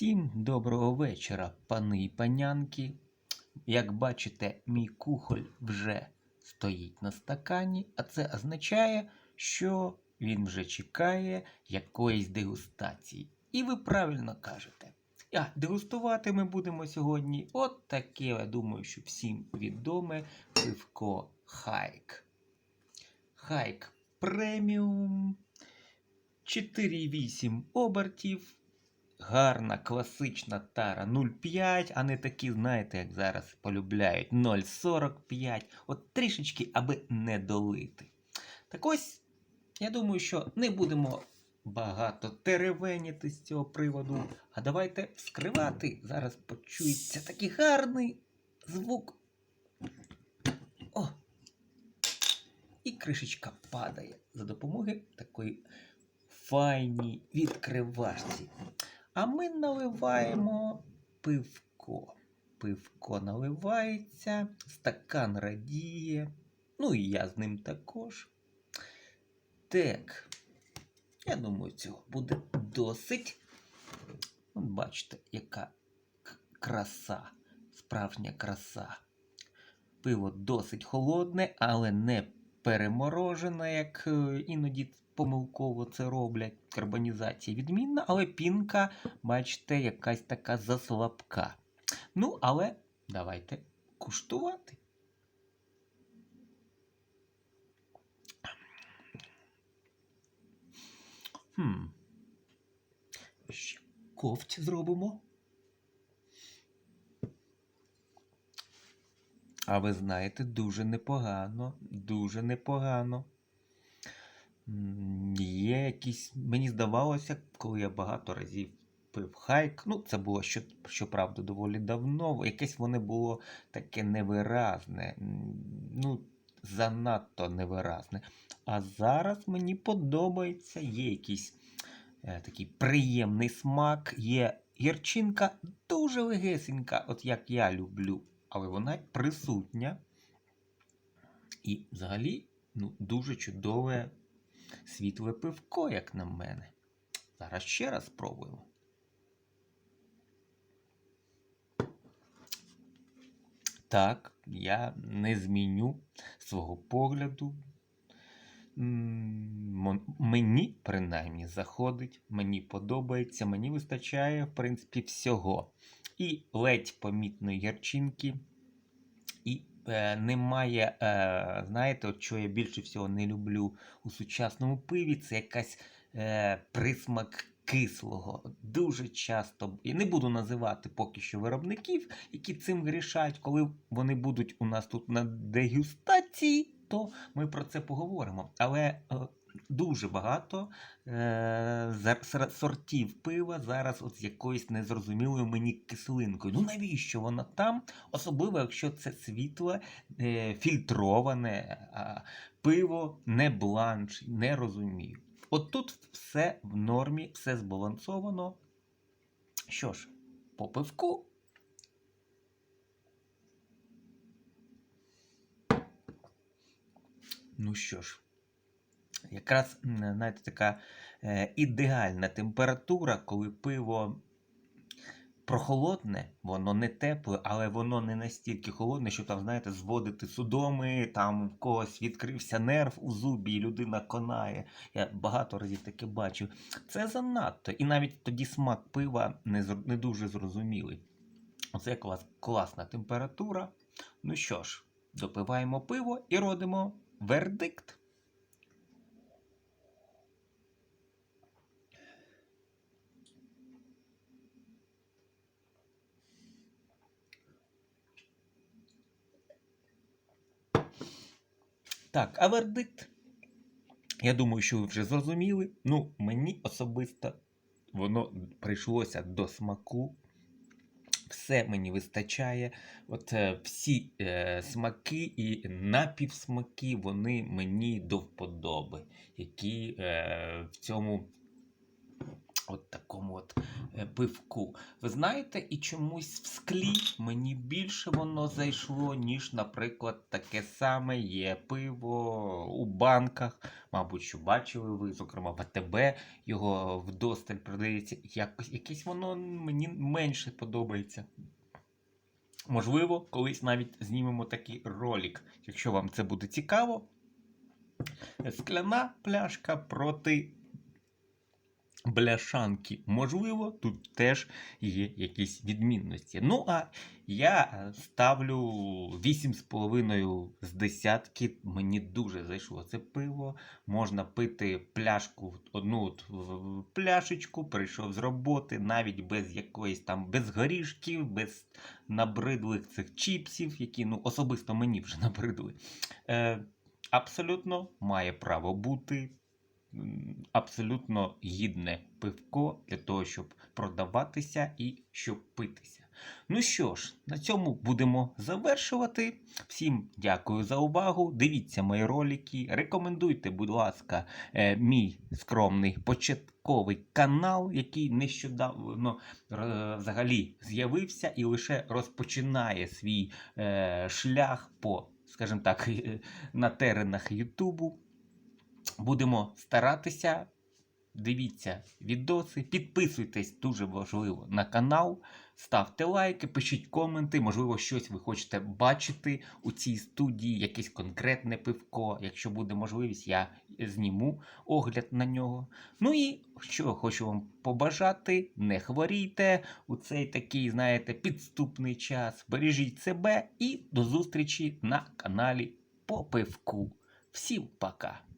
Всім доброго вечора, пани і панянки. Як бачите, мій кухоль вже стоїть на стакані, а це означає, що він вже чекає якоїсь дегустації. І ви правильно кажете. А дегустувати ми будемо сьогодні от таке, я думаю, що всім відоме пивко Хайк. Хайк преміум 4,8 обертів. Гарна класична тара 0,5, а не такі, знаєте, як зараз полюбляють 0,45. От трішечки, аби не долити. Так ось, я думаю, що не будемо багато теревеніти з цього приводу. А давайте вскривати. Зараз почується такий гарний звук. О! І кришечка падає за допомогою такої файній відкривашці. А ми наливаємо пивко. Пивко наливається, стакан радіє. Ну і я з ним також. Так. Я думаю, цього буде досить. От бачите, яка краса, справжня краса. Пиво досить холодне, але не переморожене, як е, іноді помилково це роблять. Карбонізація відмінна, але пінка, бачите, якась така заслабка. Ну, але давайте куштувати. Хм. Ще ковть зробимо. А ви знаєте, дуже непогано, дуже непогано. Є якісь, мені здавалося, коли я багато разів пив хайк, ну це було що, щоправда доволі давно, якесь воно було таке невиразне, ну, занадто невиразне. А зараз мені подобається, є якийсь е, такий приємний смак, є гірчинка дуже легесенька, от як я люблю, але вона присутня. І взагалі ну, дуже чудове світле пивко, як на мене. Зараз ще раз спробуємо. Так, я не зміню свого погляду. Мені принаймні заходить, мені подобається, мені вистачає, в принципі, всього. І ледь помітної гірчинки, і е, немає, е, знаєте, от що я більше всього не люблю у сучасному пиві, це якась е, присмак кислого. Дуже часто, і не буду називати поки що виробників, які цим грішать, коли вони будуть у нас тут на дегустації, то ми про це поговоримо. Але е, дуже багато е, сортів пива зараз от з якоюсь незрозумілою мені кислинкою. Ну навіщо вона там? Особливо, якщо це світле, е, фільтроване а, пиво, не бланш, не розумію. От тут все в нормі, все збалансовано. Що ж, по пивку. Ну що ж, якраз знаєте, така е, ідеальна температура, коли пиво прохолодне, воно не тепле, але воно не настільки холодне, що там, знаєте, зводити судоми, там в когось відкрився нерв у зубі, і людина конає. Я багато разів таке бачив. Це занадто. І навіть тоді смак пива не, не дуже зрозумілий. Оце клас, класна температура. Ну що ж, допиваємо пиво і родимо вердикт. Так, а вердикт. Я думаю, що ви вже зрозуміли. Ну, мені особисто воно прийшлося до смаку. Все мені вистачає. От е, всі е, смаки і напівсмаки, вони мені до вподоби, які е, в цьому от такому от е, пивку. Ви знаєте, і чомусь в склі мені більше воно зайшло, ніж, наприклад, таке саме є пиво у банках. Мабуть, що бачили ви, зокрема, в АТБ його вдосталь продається. Якось, якесь воно мені менше подобається. Можливо, колись навіть знімемо такий ролик, якщо вам це буде цікаво. Скляна пляшка проти бляшанки. Можливо, тут теж є якісь відмінності. Ну, а я е, ставлю 8,5 з десятки. Мені дуже зайшло це пиво. Можна пити пляшку, одну пляшечку, прийшов з роботи, навіть без якоїсь там, без горішків, без набридлих цих чіпсів, які ну, особисто мені вже набридли. Е, абсолютно має право бути абсолютно гідне пивко для того, щоб продаватися і щоб питися. Ну що ж, на цьому будемо завершувати. Всім дякую за увагу. Дивіться мої ролики. Рекомендуйте, будь ласка, е, мій скромний початковий канал, який нещодавно е, взагалі з'явився і лише розпочинає свій е, шлях по, скажімо так, на теренах Ютубу. Будемо старатися. Дивіться відоси, підписуйтесь дуже важливо на канал, ставте лайки, пишіть коменти. Можливо, щось ви хочете бачити у цій студії, якесь конкретне пивко. Якщо буде можливість, я зніму огляд на нього. Ну і що хочу вам побажати: не хворійте у цей такий, знаєте, підступний час. Бережіть себе і до зустрічі на каналі по пивку. Всім пока!